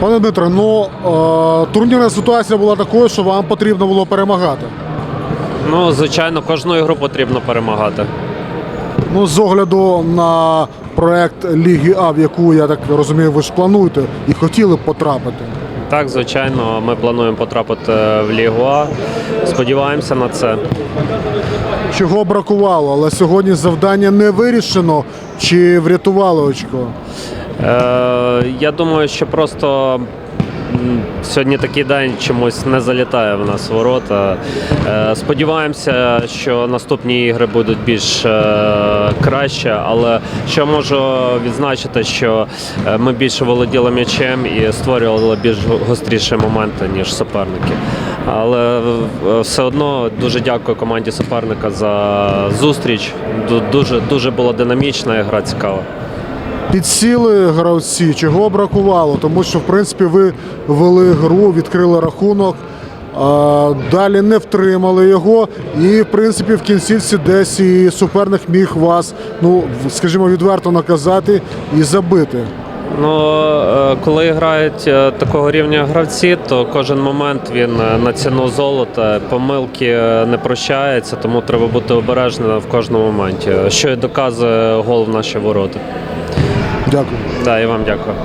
Пане Дмитре, ну е, турнірна ситуація була такою, що вам потрібно було перемагати. Ну, звичайно, кожну ігру потрібно перемагати. Ну, з огляду на проект Ліги А, в яку я так розумію, ви ж плануєте і хотіли б потрапити. Так, звичайно, ми плануємо потрапити в Лігу А. Сподіваємося на це. Чого бракувало, але сьогодні завдання не вирішено чи врятувало очко. Е, я думаю, що просто сьогодні такий день чомусь не залітає в нас ворота. Е, сподіваємося, що наступні ігри будуть більш е, краще, але що можу відзначити, що ми більше володіли м'ячем і створювали більш гостріші моменти, ніж суперники. Але все одно дуже дякую команді суперника за зустріч. Дуже дуже була динамічна і гра цікава. Підсіли гравці, чого бракувало, тому що в принципі ви вели гру, відкрили рахунок, далі не втримали його, і в принципі в кінцівці десь і суперник міг вас, ну скажімо, відверто наказати і забити. Ну, е, коли грають е, такого рівня гравці, то кожен момент він е, на ціну золота, помилки не прощаються, тому треба бути обережним в кожному моменті. Що і доказує гол в наші ворота. Дякую. Да, і вам дякую.